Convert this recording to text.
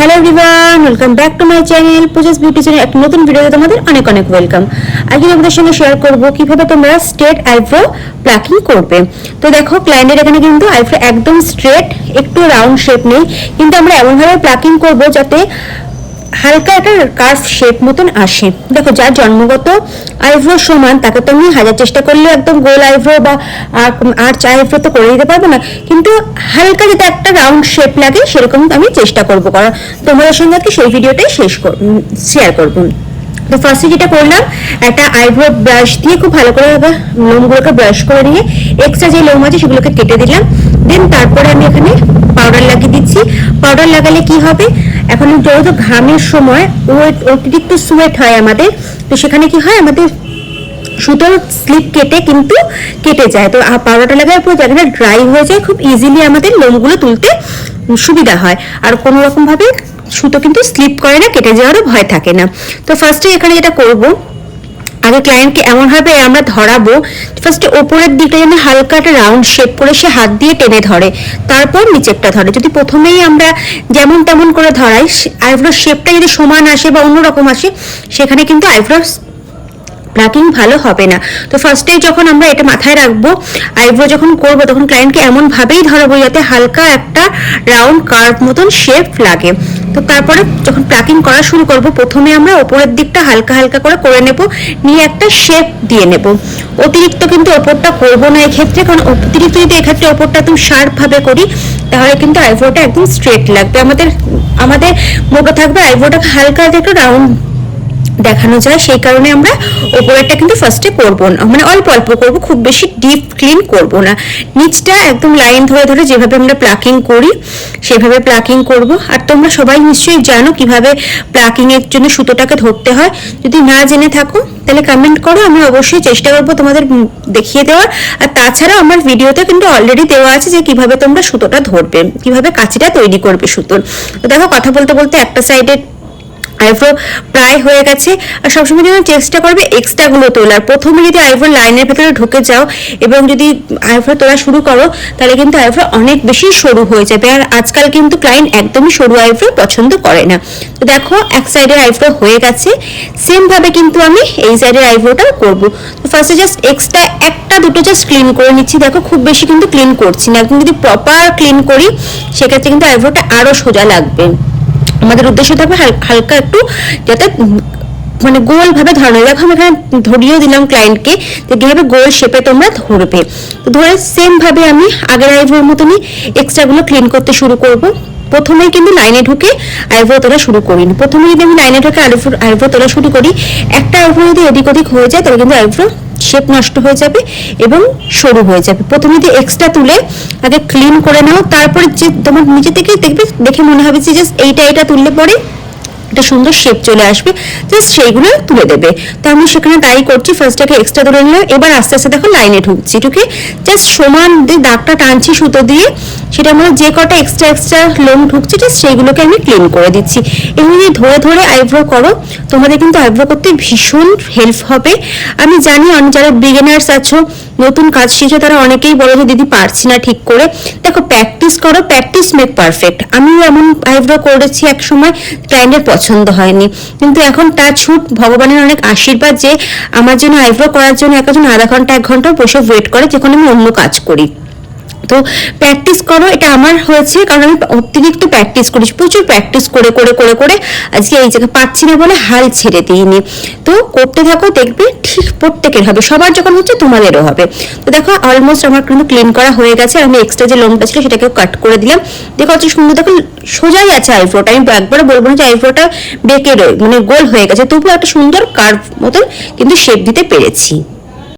Hello everyone welcome back to my channel Pooja's beauty channel একটা নতুন ভিডিওতে তোমাদের অনেক অনেক ওয়েলকাম আজকে তোমাদের সঙ্গে শেয়ার করব কীভাবে তোমরা স্ট্রেট আইব্রো প্লাকিং করবে। তো দেখো ক্লায়েন্টের এখানে কিন্তু আইব্রো একদম স্ট্রেট একটু রাউন্ড শেপ নেই। কিন্তু আমরা এমনভাবে প্লাকিং করব যাতে হালকা একটা কার্ভ শেপ মতন আসে। দেখো, যার জন্মগত আইব্রো সমান, তাকে তো আমি হাজার চেষ্টা করলে একদম গোল আইব্রো বা, আর আর চা আইব্রো তো করে দিতে পারব না। কিন্তু হালকা যাতে একটা রাউন্ড শেপ লাগে, সেরকম আমি চেষ্টা করব। কারণ তোমাদের সঙ্গে আজকে সেই ভিডিওটাই শেষ কর শেয়ার করব। তো ফার্স্টে যেটা করলাম, একটা আইব্রো ব্রাশ দিয়ে খুব ভালো করে লোমগুলোকে ব্রাশ করে নিয়ে এক্সট্রা যে লোম আছে সেগুলোকে কেটে দিলাম। দেন তারপরে আমি এখানে পাউডার লাগিয়ে দিচ্ছি। পাউডার লাগালে কি হবে? এখন যেহেতু ঘামের সময় ওয়েট, অতিরিক্ত সুয়েট হয় আমাদের, তো সেখানে কি হয়? আমাদের সুতোর স্লিপ কেটে কিন্তু কেটে যায়। তো পাউডারটা লাগার পর জায়গাটা ড্রাই হয়ে যায়, খুব ইজিলি আমাদের লোমগুলো তুলতে সুবিধা হয়। আর কোনো রকমভাবে সুতো কিন্তু স্লিপ করে না, কেটে যাওয়ারও ভয় থাকে না। তো ফার্স্টে এখানে যেটা করব আগে ক্লায়েন্টকে এমনভাবে আমরা ধরাবো ফার্স্টে ওপরের দিকটা যেন হালকা একটা রাউন্ড শেপ করে সে হাত দিয়ে টেনে ধরে, তারপর নিচেরটা ধরে। যদি প্রথমেই আমরা যেমন তেমন করে ধরাই আইব্রোর শেপটা যদি সমান আসে বা অন্যরকম আসে, সেখানে কিন্তু আইব্রোর প্লাকিং ভালো হবে না। তো ফার্স্টেই যখন আমরা এটা মাথায় রাখব আইব্রো যখন করব, তখন ক্লায়েন্টকে এমনভাবেই ধরাবো যাতে হালকা একটা রাউন্ড কার্ভ মতন শেপ লাগে। তো তারপরে যখন প্লাকিং করা শুরু করব, প্রথমে আমরা ওপরের দিকটা হালকা হালকা করে করে নেব, নিয়ে একটা শেপ দিয়ে নেব। অতিরিক্ত কিন্তু ওপরটা করব না এক্ষেত্রে, কারণ অতিরিক্ত যদি এক্ষেত্রে ওপরটা একদম শার্পভাবে করি, তাহলে কিন্তু আইভোটা একদম স্ট্রেট লাগবে। আমাদের আমাদের মোটা থাকবে আইব্রোটা হালকা একটু রাউন্ড দেখানো যায়, সেই কারণে আমরা ওপরেরটা কিন্তু ফার্স্টে করব না। মানে অল্প অল্প করব, খুব বেশি ডিপ ক্লিন করব না। নিচটা একদম লাইন ধরে ধরে যেভাবে আমরা প্লাকিং করি, সেভাবে প্লাকিং করব। আর তোমরা সবাই নিশ্চয়ই জানো কীভাবে প্লাকিং এর জন্য সুতোটাকে ধরতে হয়। যদি না জেনে থাকো, তাহলে কমেন্ট করো আমি অবশ্যই চেষ্টা করব তোমাদের দেখিয়ে দেওয়ার। আর তাছাড়া আমার ভিডিওতে কিন্তু অলরেডি দেওয়া আছে যে কীভাবে তোমরা সুতোটা ধরবে, কীভাবে কাঁচিটা তৈরি করবে সুতোর। তো দেখো, কথা বলতে বলতে একটা সাইডে আইব্রো প্রায় হয়ে গেছে। আর সবসময় যেন চেষ্টা করবে এক্সট্রাগুলো তোলার প্রথমে যদি আইব্রো লাইনের ভেতরে ঢুকে যাও এবং যদি আইব্রো তোলা শুরু করো, তাহলে কিন্তু আইব্রো অনেক বেশি সরু হয়ে যাবে। আর আজকাল কিন্তু ক্লায়েন্ট একদমই সরু আইব্রো পছন্দ করে না। তো দেখো, এক সাইডের আইব্রো হয়ে গেছে। সেমভাবে কিন্তু আমি এই সাইডের আইব্রোটা করব। তো ফার্স্টে জাস্ট এক্সট্রা একটা দুটো জাস্ট ক্লিন করে নিচ্ছি। দেখো, খুব বেশি কিন্তু ক্লিন করছি না। একদম যদি প্রপার ক্লিন করি, সেক্ষেত্রে কিন্তু আইব্রোটা আরও সোজা লাগবে। আমাদের উদ্দেশ্য থাকবে হালকা একটু যাতে মানে গোল ভাবে ধরানো দেখো আমি এখানে ধরিয়েও দিলাম ক্লায়েন্টকে যে কীভাবে গোল শেপে তোমরা ধরবে। তো ধরে সেম ভাবে আমি আগের আইব্রোর মতনই এক্সট্রাগুলো ক্লিন করতে শুরু করব। প্রথমেই কিন্তু লাইনে ঢুকে আইব্রো তোলা শুরু করিনি। প্রথমে যদি আমি লাইনে ঢুকে আইব্রো আইব্রো তোলা শুরু করি, একটা আইব্রো যদি এদিক ওদিক হয়ে যায়, তাহলে কিন্তু আইব্রো শেপ নষ্ট হয়ে যাবে এবং সরু হয়ে যাবে। প্রথমে যে এক্সট্রা তুলে আগে ক্লিন করে নাও, তারপরে যে তোমার নিজে থেকেই দেখবে, দেখে মনে হবে যে জাস্ট এইটা এটা তুললে পরে একটা সুন্দর শেপ চলে আসবে জাস্ট সেইগুলো তুলে দেবে। তো আমি সেখানে তাই করছি ফার্স্টটাকে এক্সট্রা তুলে নিলাম, এবার আস্তে আস্তে দেখো লাইনে ঢুকছি ঢুকে জাস্ট সমান দাগটা টানছি সুতো দিয়ে, সেটা আমরা যে কটা এক্সট্রা এক্সট্রা লোম ঢুকছে জাস্ট সেইগুলোকে আমি ক্লিন করে দিচ্ছি। এমনি ধরে ধরে আইব্রো করো, তোমাদের কিন্তু আইব্রো করতে ভীষণ হেল্প হবে। আমি জানি অনেক যারা বিগিনার্স আছো, নতুন কাজ শিখে তারা অনেকেই বলে যে, দিদি, পারছি না ঠিক করে। দেখো প্র্যাকটিস করো প্র্যাকটিস মেক পারফেক্ট আমিও এমন আইব্রো করেছি এক সময় ক্লায়েন্টের পছন্দ হয়নি। কিন্তু এখন তার ছুট, ভগবানের অনেক আশীর্বাদ যে, আমার জন্য আইব্রো করার জন্য একজন আধা ঘণ্টা, এক ঘণ্টা বসে ওয়েট করে, যেখানে আমি অন্য কাজ করি। তো প্র্যাকটিস করো, এটা আমার হয়েছে, কারণ আমি অতিরিক্ত প্র্যাকটিস করেছি, প্রচুর প্র্যাকটিস করে করে করে করে আজকে এই জায়গায় পাচ্ছি না বলে হাল ছেড়ে দিইনি। তো করতে থাকো, দেখবে ঠিক প্রত্যেকের হবে, সবার যখন হচ্ছে তোমাদেরও হবে। তো দেখো অলমোস্ট আমার কিন্তু ক্লিন করা হয়ে গেছে, আমি এক্সট্রা যে লোমটা ছিল সেটাকে কাট করে দিলাম। দেখো হচ্ছে সুন্দর, দেখো, সোজাই আছে আইব্রোটা আমি একবারও বলব না যে আইব্রোটা বেঁকে রয়ে মানে গোল হয়ে গেছে, তবুও একটা সুন্দর কার্ভ মতন কিন্তু শেপ দিতে পেরেছি।